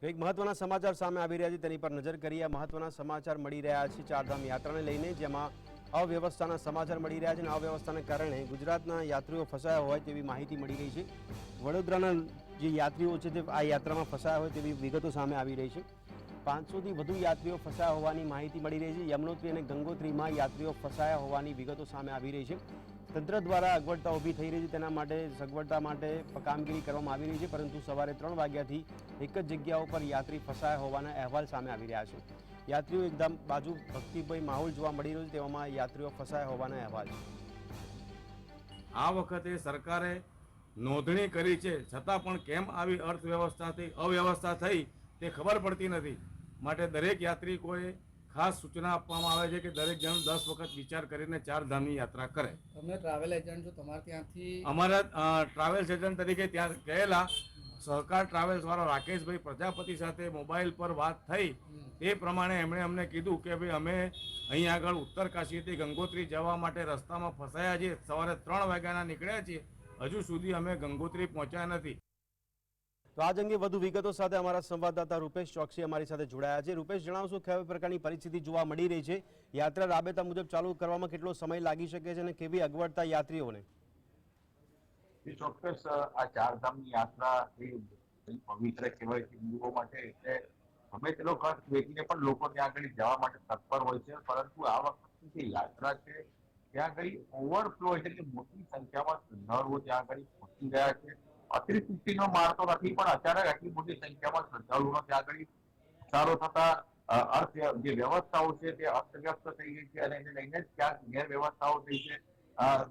એક મહત્વના સમાચાર સામે આવી રહ્યા છે, તેની પર નજર કરીએ. મહત્વના સમાચાર મળી રહ્યા છે ચારધામ યાત્રાને લઈને, જેમાં અવ્યવસ્થાના સમાચાર મળી રહ્યા છે અને અવ્યવસ્થાને કારણે ગુજરાતના યાત્રીઓ ફસાયા હોય તેવી માહિતી મળી રહી છે. વડોદરાના જે યાત્રીઓ છે તે આ યાત્રામાં ફસાયા હોય તેવી વિગતો સામે આવી રહી છે. પાંચસોથી વધુ યાત્રીઓ ફસાયા હોવાની માહિતી મળી રહી છે. યમનોત્રી અને ગંગોત્રીમાં યાત્રીઓ ફસાયા હોવાની વિગતો સામે આવી રહી છે. તંત્ર દ્વારા અગવડતા ઊભી થઈ રહી છે. તેના માટે સગવડતા માટે કામગીરી કરવામાં આવી રહી છે, પરંતુ સવારે ત્રણ વાગ્યાથી એક જ જગ્યા ઉપર યાત્રી ફસાયા હોવાના અહેવાલ સામે આવી રહ્યા છે. યાત્રીઓ એકદમ બાજુ ભક્તિભાઈ માહોલ જોવા મળી રહ્યો છે, તેવામાં યાત્રીઓ ફસાયા હોવાના અહેવાલ છે. આ વખતે સરકારે નોંધણી કરી છે, છતાં પણ કેમ આવી અર્થવ્યવસ્થાથી અવ્યવસ્થા થઈ તે ખબર પડતી નથી. માટે દરેક યાત્રિકોએ ખાસ સૂચના આપવામાં આવે છે કે દરેક જણ દસ વખત વિચાર કરીને ચાર ધામની યાત્રા કરે. તમે ટ્રાવેલ એજન્ટ છો તમારે ત્યાંથી અમારા ટ્રાવેલ્સ એજન્ટ તરીકે ત્યાં ગયેલા સહકાર ટ્રાવેલ્સ વાળા રાકેશભાઈ પ્રજાપતિ સાથે મોબાઈલ પર વાત થઈ. તે પ્રમાણે એમણે અમને કીધું કે ભાઈ અમે અહીં આગળ ઉત્તર કાશીથી ગંગોત્રી જવા માટે રસ્તામાં ફસાયા છીએ. સવારે ત્રણ વાગ્યાના નીકળ્યા છીએ. હજુ સુધી અમે ગંગોત્રી પહોંચ્યા નથી. તો આજ અંગે વધુ વિગતો સાથે અમારા સંવાદદાતા રૂપેશ ચોકસી અમારી સાથે જોડાયા છે. રૂપેશ, જણાવશો કેવા પ્રકારની પરિસ્થિતિ જોવા મળી રહી છે? યાત્રા રાબેતા મુજબ ચાલુ કરવામાં કેટલો સમય લાગી શકે છે અને કેવી અગવડતા યાત્રીઓને? ચોક્કસ આ ચારધામની યાત્રા એ પવિત્ર કહેવાય છે હિન્દુઓ માટે. એટલે ગમે તેનો ખર્ચ વેચીને પણ લોકો ત્યાં આગળ જવા માટે તત્પર હોય છે. પરંતુ આ વખતની જે યાત્રા છે, ત્યાં આગળ ઓવરફ્લો એટલે મોટી સંખ્યામાં શ્રદ્ધાળુઓ ત્યાં આગળ પહોંચી રહ્યા છે. અતિવૃષ્ટિનો માર તો નથી, પણ અચાનક આટલી મોટી સંખ્યામાં શ્રદ્ધાળુઓનો ત્યાં આગળ સારો થતા અર્થ, જે વ્યવસ્થાઓ છે તે અસ્તવ્યસ્ત થઈ ગઈ છે અને એને લઈને જ ક્યાંક ગેરવ્યવસ્થાઓ થઈ છે.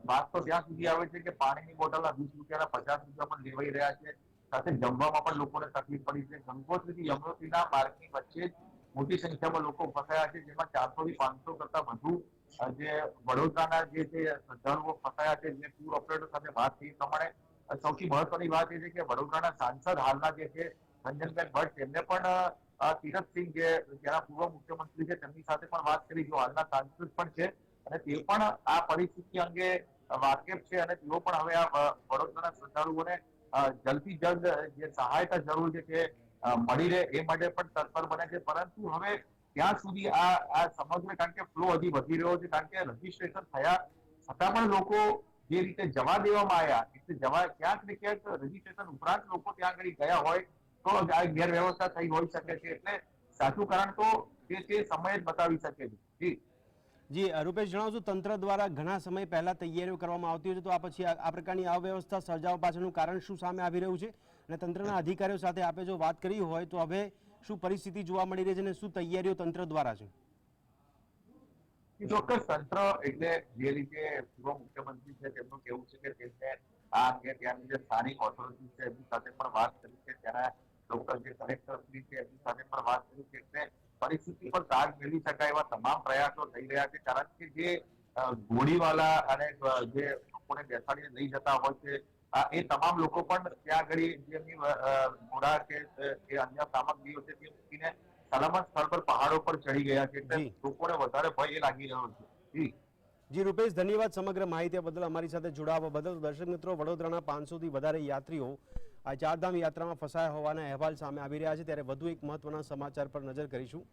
વાત તો ત્યાં સુધી આવે છે કે પાણીની બોટલના વીસ રૂપિયાના પચાસ રૂપિયા પણ લેવાઈ રહ્યા છે. સાથે જમવામાં પણ લોકોને તકલીફ પડી છે. ગંગોત્રીથી યમનોત્રીના માર્ગની વચ્ચે જ મોટી સંખ્યામાં લોકો ફસાયા છે, જેમાં ચારસો થી પાંચસો કરતા વધુ જે વડોદરાના જે છે શ્રદ્ધાળુઓ ફસાયા છે, જે ટૂર ઓપરેટર સાથે વાત થઈ પ્રમાણે સૌથી મહત્વની વાત એ છે કે વડોદરાના સાંસદ હાલના જે છે રંજનબેન ભટ્ટ, તેમને પણ તીરથસિંહ જે જેના પૂર્વ મુખ્યમંત્રી છે, તેમની સાથે પણ વાત કરી, જો હાલના સાંસદ પણ છે. અને તે પણ આ પરિસ્થિતિ અંગે વાકેફ છે અને તેઓ પણ હવે આ વડોદરાના શ્રદ્ધાળુઓને જલ્દી જલ્દ જે સહાયતા જરૂર છે તે મળી રહે એ માટે પણ તત્પર બને છે. પરંતુ હવે ત્યાં સુધી આ આ સમગ્ર કારણ કે ફ્લો હજી વધી રહ્યો છે. કારણ કે રજીસ્ટ્રેશન થયા છતાં પણ લોકો જે રીતે જવા દેવામાં આવ્યા એટલે જવા ક્યાંક ને ક્યાંક રજીસ્ટ્રેશન ઉપરાંત લોકો ત્યાં આગળ ગયા હોય તો આ ગેરવ્યવસ્થા થઈ હોઈ શકે છે. એટલે સાચું કારણ તો તે તે સમય જ બતાવી શકે છે. જી. જી રૂપેશ જણાવશો તંત્ર દ્વારા ઘણા સમય પહેલા તૈયારીઓ કરવામાં આવતી હોય છે, તો આ પછી આ પ્રકારની અવ્યવસ્થા સર્જાવા પાછળનું કારણ શું સામે આવી રહ્યું છે? અને તંત્રના અધિકારીઓ સાથે આપે જો વાત કરી હોય તો હવે શું પરિસ્થિતિ જોવા મળી રહી છે અને શું તૈયારીઓ તંત્ર દ્વારા છે? ચોક્કસ તંત્ર એટલે જે રીતે પૂર્વ મુખ્યમંત્રી છે તેમનું કેવું છે કે તેમને આ અંગે ત્યાંની જે સ્થાનિક ઓથોરિટી છે એમની સાથે પણ વાત કરી છે. ત્યાંના લોકલ જે કલેક્ટર શ્રી છે એમની સાથે પણ વાત કરી છે. એટલે પરિસ્થિતિ પર તાગ મેળવી શકાય એવા તમામ પ્રયાસો થઈ રહ્યા છે. કારણ કે જે અ, ઘોડીવાલા અને અ, જે લોકોને બેસાડીને લઈ જતા હોય છે આ એ તમામ લોકો પણ ત્યાં આગળ જે એમની અ, અ, ઘોડા કે અ, એ અન્ય સામગ્રીઓ છે તે મૂકીને સલામત સ્થળ પર પહાડો પર ચડી ગયા છે એટલે લોકોને વધારે ભય એ લાગી રહ્યો છે. જી. જી રૂપેશ ધન્યવાદ સમગ્ર માહિતી બદલ. અમારી સાથે જોડાવા બદલ. દર્શક મિત્રો વડોદરાના પાંચસોથી વધારે યાત્રીઓ આ ચારધામ યાત્રામાં ફસાયા હોવાના અહેવાલ સામે આવી રહ્યા છે. ત્યારે વધુ એક મહત્વના સમાચાર પર નજર કરીશું.